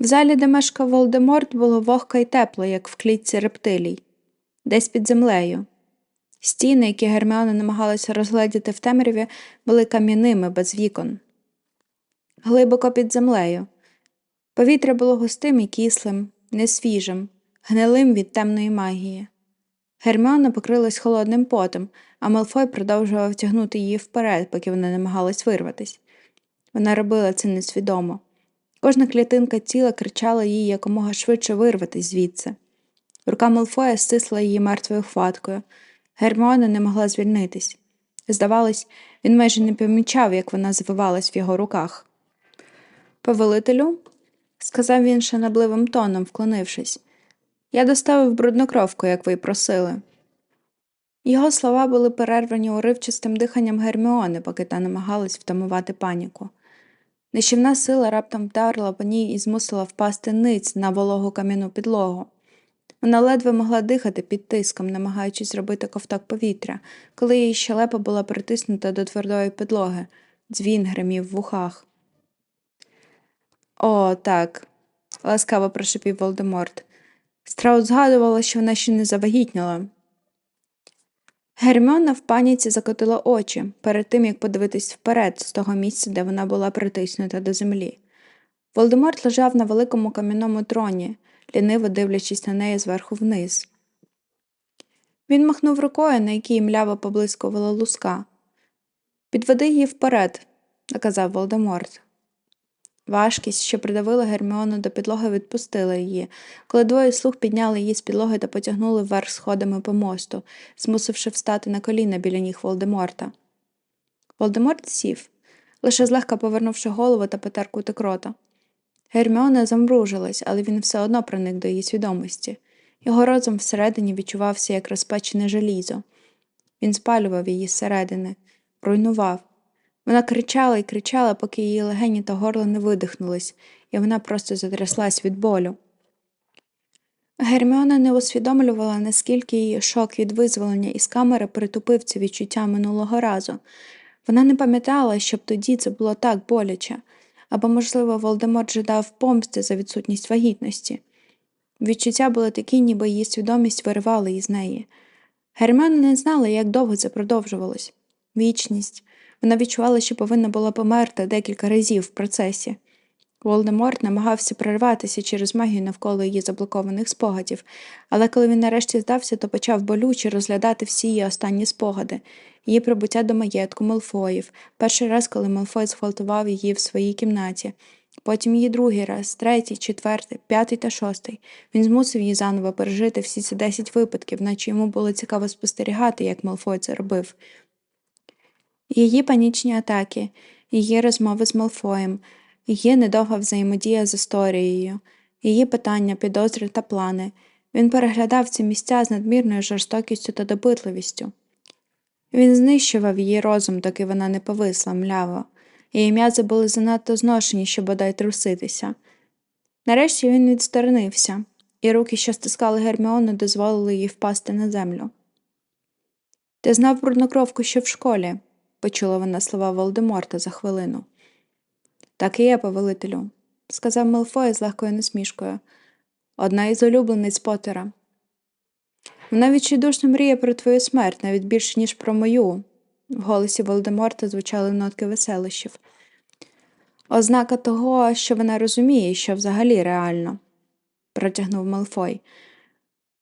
В залі, де мешкав Волдеморт, було вогко й тепло, як в клітці рептилій, десь під землею. Стіни, які Герміона намагалася розгледіти в темряві, були кам'яними без вікон. Глибоко під землею. Повітря було густим і кислим, несвіжим, гнилим від темної магії. Герміона покрилась холодним потом, а Малфой продовжував тягнути її вперед, поки вона намагалась вирватись. Вона робила це несвідомо. Кожна клітинка тіла кричала їй якомога швидше вирватись звідси. Рука Малфоя стисла її мертвою хваткою. Герміона не могла звільнитись. Здавалось, він майже не помічав, як вона звивалась в його руках. Повелителю, сказав він шанобливим тоном, вклонившись, я доставив бруднокровку, як ви й просили. Його слова були перервані уривчастим диханням Герміони, поки та намагалась втамувати паніку. Нищівна сила раптом вдарила по ній і змусила впасти ниць на вологу кам'яну підлогу. Вона ледве могла дихати під тиском, намагаючись зробити ковток повітря, коли її щелепа була притиснута до твердої підлоги, дзвін гримів в ухах. О, так, ласкаво прошепів Волдеморт. Страут згадувала, що вона ще не завагітніла. Герміона в паніці закотила очі перед тим, як подивитись вперед з того місця, де вона була притиснута до землі. Волдеморт лежав на великому кам'яному троні, ліниво дивлячись на неї зверху вниз. Він махнув рукою, на якій мляво поблискувала луска. Підведи її вперед, наказав Волдеморт. Важкість, що придавила Герміону до підлоги, відпустила її, коли двоє слуг підняли її з підлоги та потягнули вверх сходами по мосту, змусивши встати на коліна біля ніг Волдеморта. Волдеморт сів, лише злегка повернувши голову та потер кутик рота. Герміона замружилась, але він все одно проник до її свідомості. Його розум всередині відчувався як розпечене желізо. Він спалював її зсередини, руйнував. Вона кричала і кричала, поки її легені та горло не видихнулись, і вона просто затряслась від болю. Герміона не усвідомлювала, наскільки її шок від визволення із камери притупив це відчуття минулого разу. Вона не пам'ятала, щоб тоді це було так боляче, або, можливо, Волдеморт жадав помсти за відсутність вагітності. Відчуття були такі, ніби її свідомість виривала із неї. Герміона не знала, як довго це продовжувалось. Вічність. Вона відчувала, що повинна була померти декілька разів в процесі. Волдеморт намагався прорватися через магію навколо її заблокованих спогадів, але коли він нарешті здався, то почав болюче розглядати всі її останні спогади, її прибуття до маєтку Малфоїв, перший раз, коли Малфой зґвалтував її в своїй кімнаті, потім її другий раз, третій, четвертий, п'ятий та шостий. Він змусив її заново пережити всі ці десять випадків, наче йому було цікаво спостерігати, як Малфой це робив. Її панічні атаки, її розмови з Малфоєм, її недовга взаємодія з історією, її питання, підозри та плани. Він переглядав ці місця з надмірною жорстокістю та допитливістю. Він знищував її розум, доки вона не повисла мляво, її м'язи були занадто зношені, щоб бодай труситися. Нарешті він відсторонився, і руки, що стискали Герміону, дозволили їй впасти на землю. Ти знав бруднокровку ще в школі, почула вона слова Волдеморта за хвилину. Так і є, повелителю, сказав Мелфой з легкою насмішкою. Одна із улюблениць Поттера. Вона відчайдушно мріє про твою смерть, навіть більше, ніж про мою. В голосі Волдеморта звучали нотки веселищів. Ознака того, що вона розуміє, що взагалі реально, протягнув Малфой.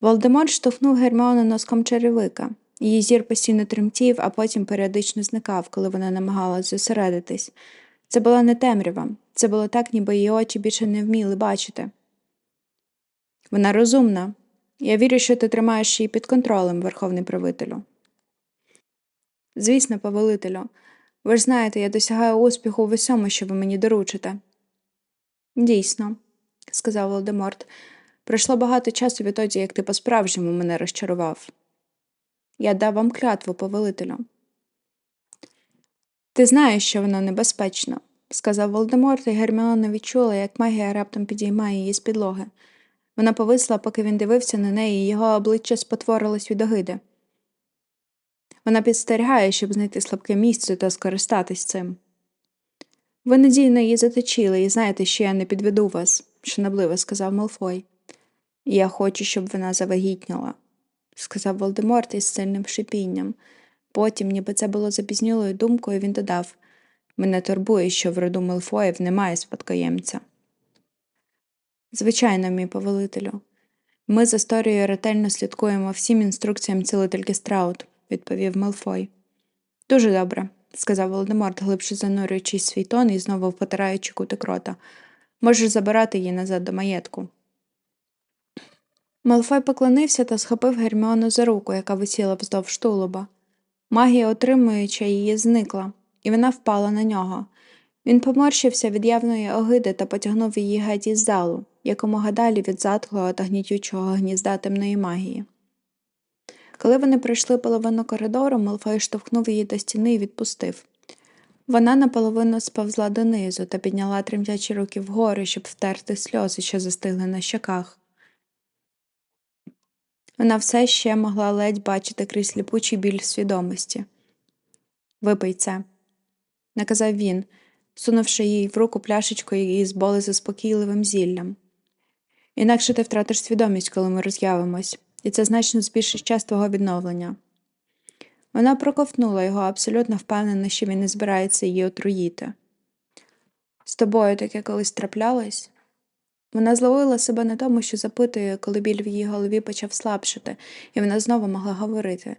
Волдеморт штовхнув Герміону носком черевика. Її зір постійно тремтів, а потім періодично зникав, коли вона намагалась зосередитись. Це була не темрява, це було так, ніби її очі більше не вміли бачити. Вона розумна. Я вірю, що ти тримаєш її під контролем, верховний правителю. Звісно, повелителю, ви ж знаєте, я досягаю успіху в усьому, що ви мені доручите. Дійсно, сказав Волдеморт, пройшло багато часу відтоді, як ти по справжньому мене розчарував. Я дав вам клятву, повелителю. Ти знаєш, що воно небезпечно, сказав Волдеморт, і Герміона відчула, як магія раптом підіймає її з підлоги. Вона повисла, поки він дивився на неї, і його обличчя спотворилось від огиди. Вона підстерігає, щоб знайти слабке місце та скористатись цим. Ви надійно її заточили і знаєте, що я не підведу вас, шанобливо сказав Малфой. Я хочу, щоб вона завагітніла, сказав Волдеморт із сильним шипінням. Потім, ніби це було запізнілою думкою, він додав Мене турбує, що в роду Мелфоїв немає спадкоємця. Звичайно, мій повелителю. Ми з історією ретельно слідкуємо всім інструкціям цілительки Страут, відповів Мелфой. Дуже добре, сказав Володиморт, глибше занурюючись свій тон і знову потираючи кутик рота. Можеш забирати її назад до маєтку. Малфой поклонився та схопив Герміону за руку, яка висіла вздовж тулуба. Магія, отримуючи її, зникла, і вона впала на нього. Він поморщився від явної огиди та потягнув її геть із залу, якомога далі від затхлого та гнітючого гнізда темної магії. Коли вони пройшли половину коридору, Малфой штовхнув її до стіни і відпустив. Вона наполовину сповзла донизу та підняла тремтячі руки вгору, щоб втерти сльози, що застигли на щоках. Вона все ще могла ледь бачити крізь сліпучий біль свідомості. Випий це, наказав він, сунувши їй в руку пляшечку із боли заспокійливим зіллям. Інакше ти втратиш свідомість, коли ми роз'явимось, і це значно збільшить час твого відновлення. Вона проковтнула його, абсолютно впевнена, що він не збирається її отруїти. З тобою таке колись траплялось? Вона зловила себе на тому, що запитує, коли біль в її голові почав слабшити, і вона знову могла говорити.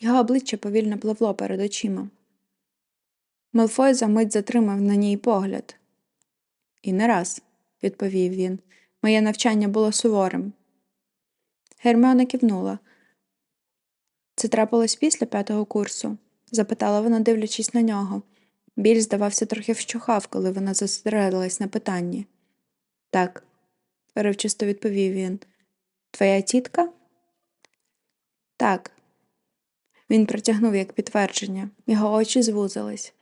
Його обличчя повільно пливло перед очима. Мелфой за мить затримав на ній погляд. І не раз, відповів він, моє навчання було суворим. Герміона кивнула. Це трапилось після п'ятого курсу? запитала вона, дивлячись на нього. Біль, здавався, трохи вщухав, коли вона зосередилась на питанні. Так, перевчисто відповів він. Твоя тітка? Так. Він протягнув як підтвердження, його очі звузились.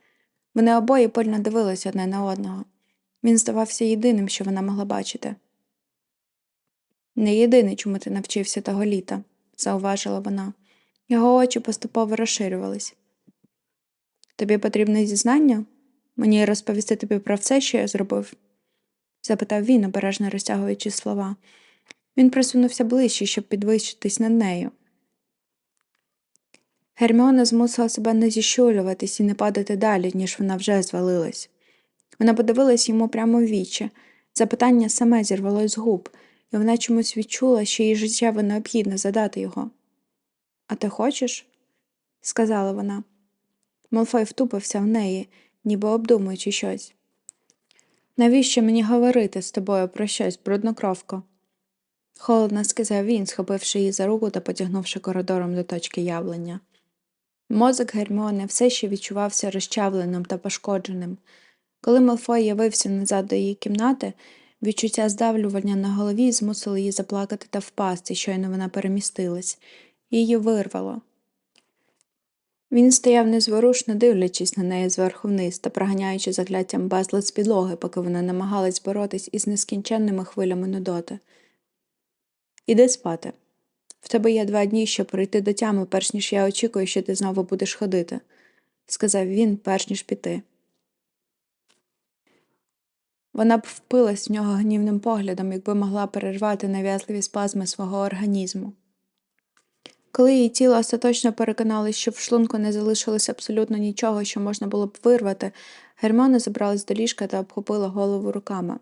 Вони обоє пильно дивилися одне на одного. Він здавався єдиним, що вона могла бачити. Не єдиний, чому ти навчився того літа, зауважила вона. Його очі поступово розширювались. Тобі потрібне зізнання? Мені розповісти тобі про все, що я зробив? Запитав він, обережно розтягуючи слова. Він присунувся ближче, щоб підвищитись над нею. Герміона змусила себе не зіщулюватись і не падати далі, ніж вона вже звалилась. Вона подивилась йому прямо в вічі. Запитання саме зірвалось з губ, і вона чомусь відчула, що їй життєво необхідно задати його. А ти хочеш? сказала вона. Малфой втупився в неї, ніби обдумуючи щось. Навіщо мені говорити з тобою про щось, бруднокровко? Холодно сказав він, схопивши її за руку та потягнувши коридором до точки явлення. Мозок Герміони все ще відчувався розчавленим та пошкодженим. Коли Малфой явився назад до її кімнати, відчуття здавлювання на голові змусило її заплакати та впасти, щойно вона перемістилась, її вирвало. Він стояв незворушно дивлячись на неї зверху вниз та проганяючи закляттям безлад з підлоги, поки вона намагалась боротись із нескінченними хвилями нудоти. Іди спати. В тебе є два дні, щоб прийти до тями, перш ніж я очікую, що ти знову будеш ходити, сказав він, перш ніж піти. Вона б впилась в нього гнівним поглядом, якби могла перервати нав'язливі спазми свого організму. Коли її тіло остаточно переконалось, що в шлунку не залишилось абсолютно нічого, що можна було б вирвати, Гермона забралась до ліжка та обхопила голову руками.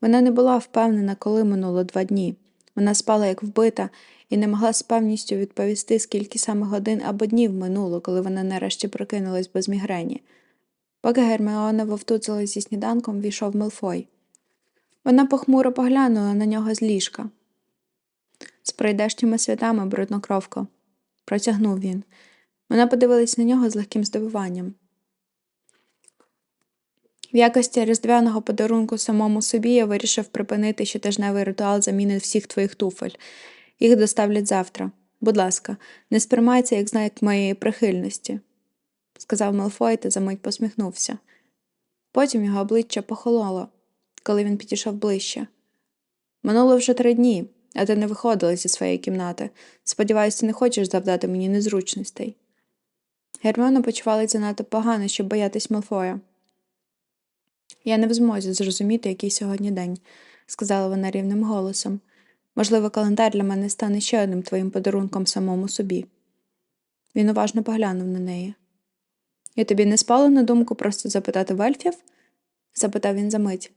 Вона не була впевнена, коли минуло два дні. Вона спала як вбита і не могла з певністю відповісти, скільки саме годин або днів минуло, коли вона нарешті прокинулась без мігрені. Поки Герміона вовтузилась зі сніданком, війшов Мелфой. Вона похмуро поглянула на нього з ліжка. З прийдешніми святами, бруднокровко, протягнув він. Вона подивилась на нього з легким здивуванням. В якості різдвяного подарунку самому собі я вирішив припинити щотижневий ритуал заміни всіх твоїх туфель. Їх доставлять завтра. Будь ласка, не сприймай це як знак моєї прихильності, сказав Мелфой та замить посміхнувся. Потім його обличчя похололо, коли він підійшов ближче. Минуло вже три дні, а ти не виходила зі своєї кімнати. Сподіваюся, ти не хочеш завдати мені незручностей. Герміона почувалася занадто погано, щоб боятись Мелфоя. Я не в змозі зрозуміти, який сьогодні день, сказала вона рівним голосом. Можливо, календар для мене стане ще одним твоїм подарунком самому собі. Він уважно поглянув на неї. І тобі не спало на думку просто запитати в ельфів? запитав він за мить.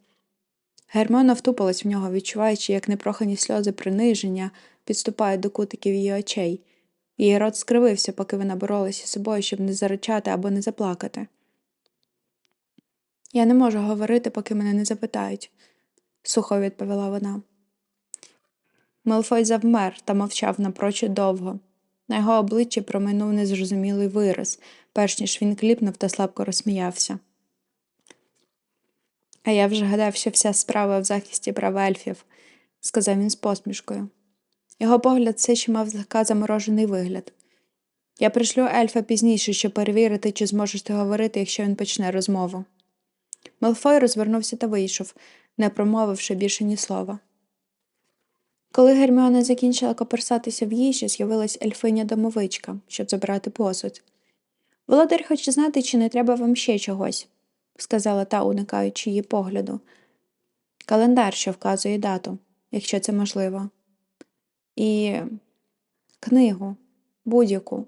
Герміона втупилась в нього, відчуваючи, як непрохані сльози приниження підступають до кутиків її очей. Її рот скривився, поки вона боролася з собою, щоб не заричати або не заплакати. Я не можу говорити, поки мене не запитають, сухо відповіла вона. Мелфой завмер та мовчав напрочуд довго. На його обличчі проминув незрозумілий вираз, перш ніж він кліпнув та слабко розсміявся. А я вже гадав, що вся справа в захисті прав ельфів, сказав він з посмішкою. Його погляд все ще мав злегка заморожений вигляд. Я пришлю ельфа пізніше, щоб перевірити, чи зможеш ти говорити, якщо він почне розмову. Мелфой розвернувся та вийшов, не промовивши більше ні слова. Коли Герміона закінчила коперсатися в їжі, з'явилась ельфиня домовичка, щоб забрати посуд. Володар хоче знати, чи не треба вам ще чогось, сказала та, уникаючи її погляду. Календар, що вказує дату, якщо це можливо. І книгу, будь-яку.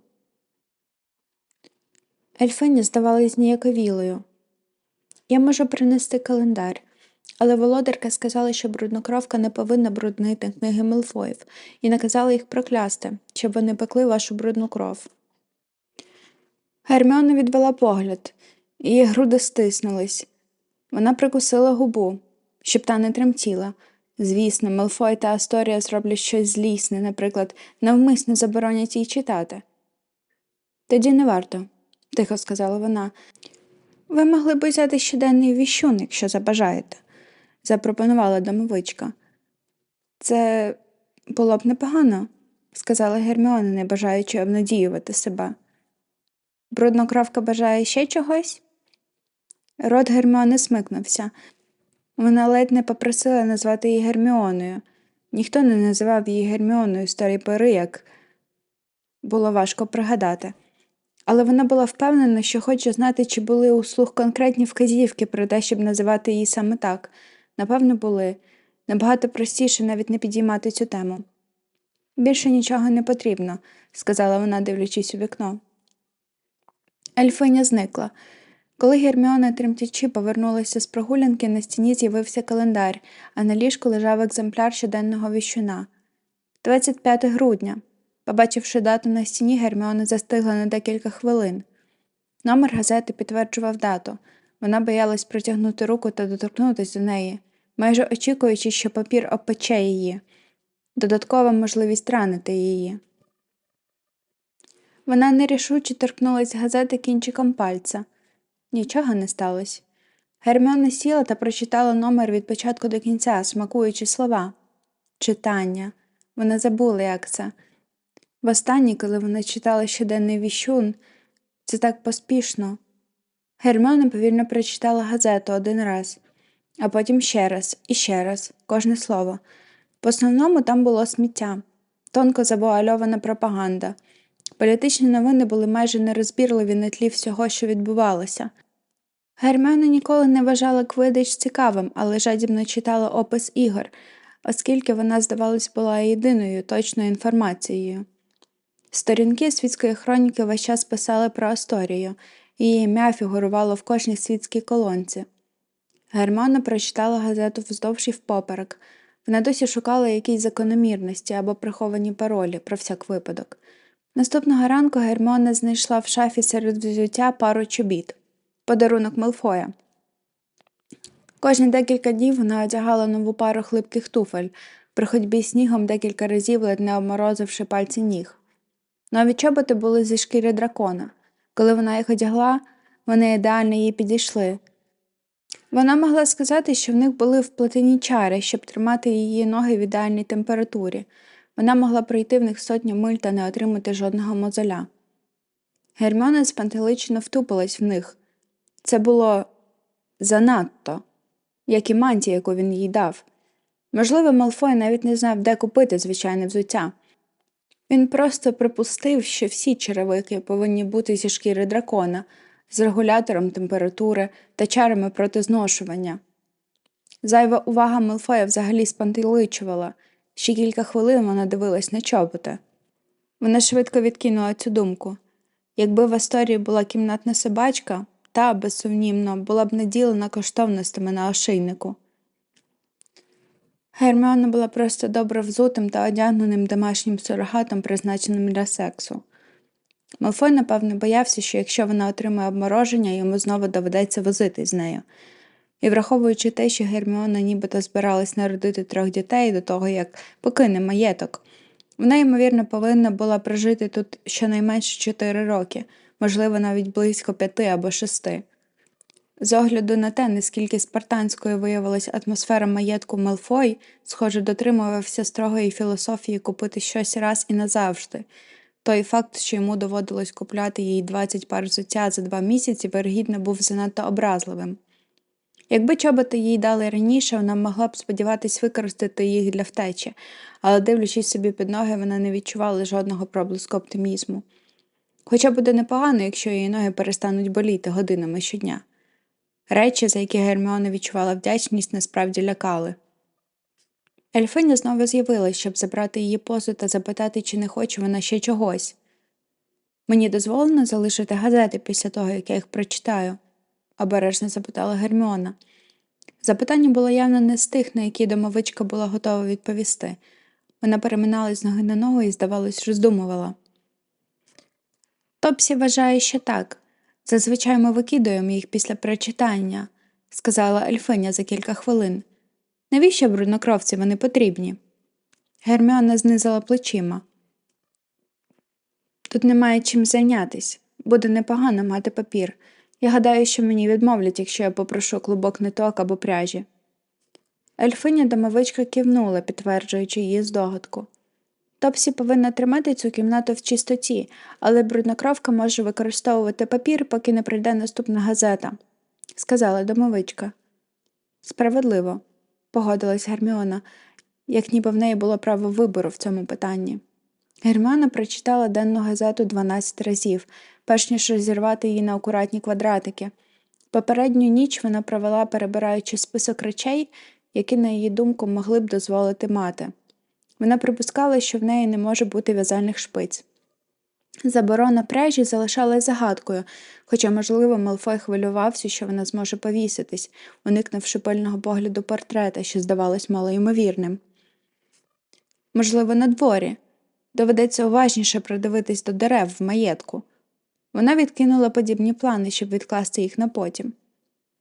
Ельфиня здавалась ніяковілою. Я можу принести календар, але володарка сказала, що бруднокровка не повинна бруднити книги Мелфоїв, і наказала їх проклясти, щоб вони пекли вашу брудну кров. Герміона відвела погляд, її груди стиснулись. Вона прикусила губу, щоб та не тремтіла. Звісно, Мелфой та Асторія зроблять щось злісне, наприклад, навмисно заборонять їй читати. Тоді не варто, тихо сказала вона. Ви могли б взяти щоденний віщун, якщо забажаєте, запропонувала домовичка. Це було б непогано, сказала Герміона, не бажаючи обнадіювати себе. Бруднокровка бажає ще чогось? Рот Герміони смикнувся. Вона ледь не попросила назвати її Герміоною. Ніхто не називав її Герміоною тої пори, як було важко пригадати. Але вона була впевнена, що хоче знати, чи були у слух конкретні вказівки про те, щоб називати її саме так. Напевно, були. Набагато простіше навіть не підіймати цю тему. Більше нічого не потрібно, сказала вона, дивлячись у вікно. Ельфиня зникла. Коли Герміона тремтячи повернулася з прогулянки, на стіні з'явився календар, а на ліжку лежав екземпляр щоденного віщуна. 25 грудня. Побачивши дату на стіні, Герміона застигла на декілька хвилин. Номер газети підтверджував дату. Вона боялась протягнути руку та доторкнутися до неї, майже очікуючи, що папір опече її. Додаткова можливість ранити її. Вона нерішуче торкнулась газети кінчиком пальця. Нічого не сталося. Герміона сіла та прочитала номер від початку до кінця, смакуючи слова. Читання. Вона забула, як це. Востаннє, коли вона читала щоденний віщун, це так поспішно. Герміона повільно прочитала газету один раз, а потім ще раз і ще раз, кожне слово. В основному там було сміття, тонко завуальована пропаганда. Політичні новини були майже нерозбірливі на тлі всього, що відбувалося. Герміона ніколи не вважала Квидич цікавим, але жадібно читала опис ігор, оскільки вона, здавалось, була єдиною точною інформацією. Сторінки світської хроніки весь час писали про Асторію, її ім'я фігурувало в кожній світській колонці. Германа прочитала газету вздовж і впоперек. Вона досі шукала якісь закономірності або приховані паролі про всяк випадок. Наступного ранку Гермона знайшла в шафі серед взуття пару чобіт подарунок Мелфоя. Кожні декілька днів вона одягала нову пару хлипких туфель, при ходьбі снігом декілька разів ледь не обморозивши пальці ніг. Нові чоботи були зі шкіри дракона. Коли вона їх одягла, вони ідеально їй підійшли. Вона могла сказати, що в них були вплетені чари, щоб тримати її ноги в ідеальній температурі. Вона могла пройти в них сотню миль та не отримати жодного мозоля. Герміона спантеличено втупилась в них. Це було занадто, як і мантія, яку він їй дав. Можливо, Малфой навіть не знав, де купити звичайне взуття. Він просто припустив, що всі черевики повинні бути зі шкіри дракона, з регулятором температури та чарами проти зношування. Зайва увага Мелфоя взагалі спантеличувала. Ще кілька хвилин вона дивилась на чоботи. Вона швидко відкинула цю думку. Якби в Асторії була кімнатна собачка, та, безсумнівно, була б наділена коштовностями на ошейнику. Герміона була просто добре взутим та одягненим домашнім сурогатом, призначеним для сексу. Малфой, напевно, боявся, що якщо вона отримає обмороження, йому знову доведеться возити з нею. І враховуючи те, що Герміона нібито збиралась народити трьох дітей до того, як покине маєток, вона, ймовірно, повинна була прожити тут щонайменше чотири роки, можливо, навіть близько п'яти або шести. З огляду на те, наскільки спартанською виявилась атмосфера маєтку Мелфой, схоже, дотримувався строгої філософії купити щось раз і назавжди. Той факт, що йому доводилось купляти їй 20 пар взуття за два місяці, вирогідно був занадто образливим. Якби чоботи їй дали раніше, вона могла б сподіватись використати їх для втечі, але, дивлячись собі під ноги, вона не відчувала жодного проблиску оптимізму. Хоча буде непогано, якщо її ноги перестануть боліти годинами щодня. Речі, за які Герміона відчувала вдячність, насправді лякали. Ельфиня знову з'явилась, щоб забрати її позу та запитати, чи не хоче вона ще чогось. Мені дозволено залишити газети після того, як я їх прочитаю? обережно запитала Герміона. Запитання було явно не з тих, на які домовичка була готова відповісти. Вона переминалась з ноги на ногу і, здавалось, роздумувала. Топсі вважає, що так. Зазвичай ми викидуємо їх після прочитання, сказала Ельфиня за кілька хвилин. Навіщо бруднокровці вони потрібні? Герміона знизила плечима. Тут немає чим зайнятись. Буде непогано мати папір. Я гадаю, що мені відмовлять, якщо я попрошу клубок ниток або пряжі. Ельфиня домовичка кивнула, підтверджуючи її здогадку. Топсі повинна тримати цю кімнату в чистоті, але бруднокровка може використовувати папір, поки не прийде наступна газета, сказала домовичка. Справедливо, погодилась Герміона, як ніби в неї було право вибору в цьому питанні. Герміона прочитала денну газету 12 разів, перш ніж розірвати її на акуратні квадратики. Попередню ніч вона провела, перебираючи список речей, які, на її думку, могли б дозволити мати. Вона припускала, що в неї не може бути в'язальних шпиць. Заборона пряжі залишалась загадкою, хоча, можливо, Малфой хвилювався, що вона зможе повіситись, уникнувши пильного погляду портрета, що здавалось малоймовірним. Можливо, на дворі. Доведеться уважніше придивитись до дерев в маєтку. Вона відкинула подібні плани, щоб відкласти їх на потім.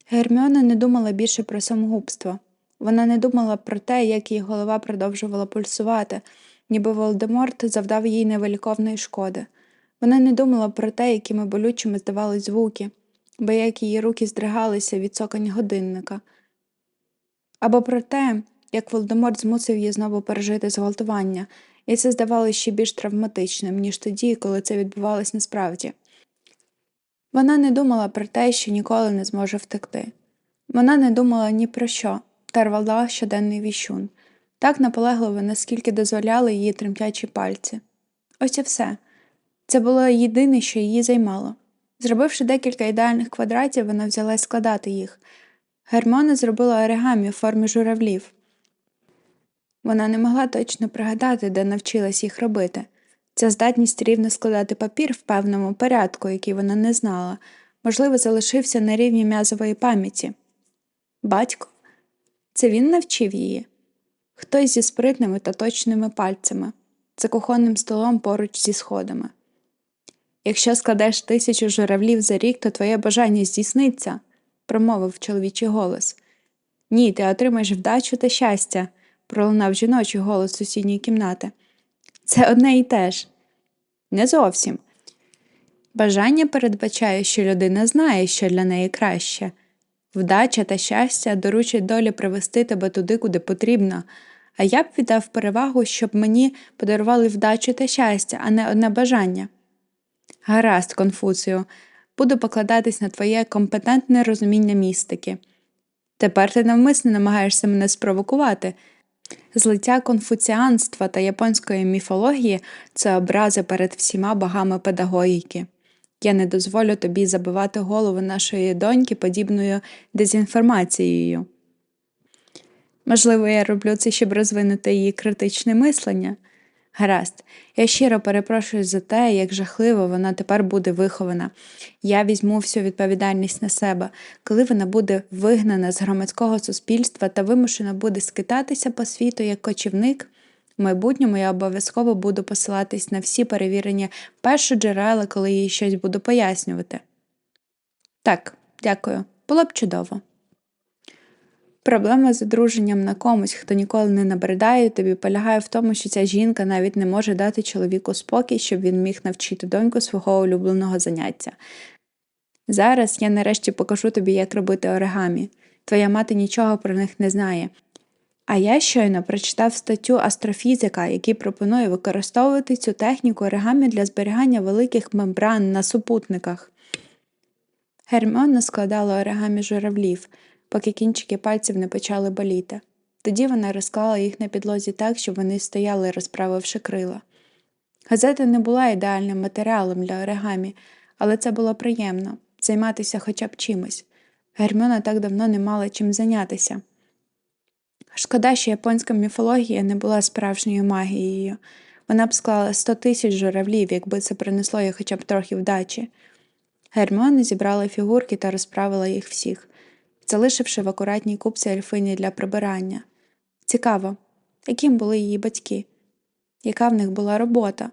Герміона не думала більше про самогубство. Вона не думала про те, як її голова продовжувала пульсувати, ніби Волдеморт завдав їй невеликовної шкоди. Вона не думала про те, якими болючими здавались звуки, бо як її руки здригалися від цокання годинника, або про те, як Волдеморт змусив її знову пережити зґвалтування, і це здавалося ще більш травматичним, ніж тоді, коли це відбувалось насправді. Вона не думала про те, що ніколи не зможе втекти. Вона не думала ні про що, та щоденний віщун, так наполегливо, наскільки дозволяли її тремтячі пальці. Ось і все. Це було єдине, що її займало. Зробивши декілька ідеальних квадратів, вона взялась складати їх. Гермона зробила оригамі в формі журавлів. Вона не могла точно пригадати, де навчилась їх робити. Ця здатність рівно складати папір в певному порядку, який вона не знала, можливо, залишився на рівні м'язової пам'яті. Батько, це він навчив її. Хтось зі спритними та точними пальцями, за кухонним столом поруч зі сходами. Якщо складеш тисячу журавлів за рік, то твоє бажання здійсниться, промовив чоловічий голос. Ні, ти отримаєш вдачу та щастя, пролунав жіночий голос сусідньої кімнати. Це одне і те ж. Не зовсім. Бажання передбачає, що людина знає, що для неї краще. Вдача та щастя доручать долі привести тебе туди, куди потрібно, а я б віддав перевагу, щоб мені подарували вдачу та щастя, а не одне бажання. Гаразд, Конфуцію, буду покладатись на твоє компетентне розуміння містики. Тепер ти навмисно намагаєшся мене спровокувати. Злиття конфуціанства та японської міфології це образи перед всіма богами педагогіки. Я не дозволю тобі забивати голову нашої доньки подібною дезінформацією. Можливо, я роблю це, щоб розвинути її критичне мислення. Гаразд, я щиро перепрошую за те, як жахливо вона тепер буде вихована. Я візьму всю відповідальність на себе, коли вона буде вигнана з громадського суспільства та вимушена буде скитатися по світу як кочівник. В майбутньому я обов'язково буду посилатись на всі перевірені першоджерела, коли їй щось буду пояснювати. Так, дякую, було б чудово. Проблема з одруженням на комусь, хто ніколи не набридає тобі, полягає в тому, що ця жінка навіть не може дати чоловіку спокій, щоб він міг навчити доньку свого улюбленого заняття. Зараз я нарешті покажу тобі, як робити оригамі. Твоя мати нічого про них не знає. А я щойно прочитав статтю астрофізика, який пропонує використовувати цю техніку оригамі для зберігання великих мембран на супутниках. Герміона складала оригамі журавлів, поки кінчики пальців не почали боліти. Тоді вона розклала їх на підлозі так, щоб вони стояли, розправивши крила. Газета не була ідеальним матеріалом для оригамі, але це було приємно займатися хоча б чимось. Герміона так давно не мала чим зайнятися. Шкода, що японська міфологія не була справжньою магією. Вона б склала сто тисяч журавлів, якби це принесло їй хоча б трохи вдачі. Герміона зібрала фігурки та розправила їх всіх, залишивши в акуратній купці ельфині для прибирання. Цікаво, яким були її батьки, яка в них була робота.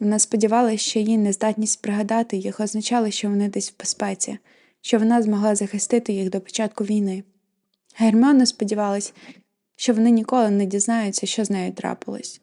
Вона сподівалася, що її нездатність пригадати їх означала, що вони десь в безпеці, що вона змогла захистити їх до початку війни. Герміона сподівалась, що вони ніколи не дізнаються, що з нею трапилось.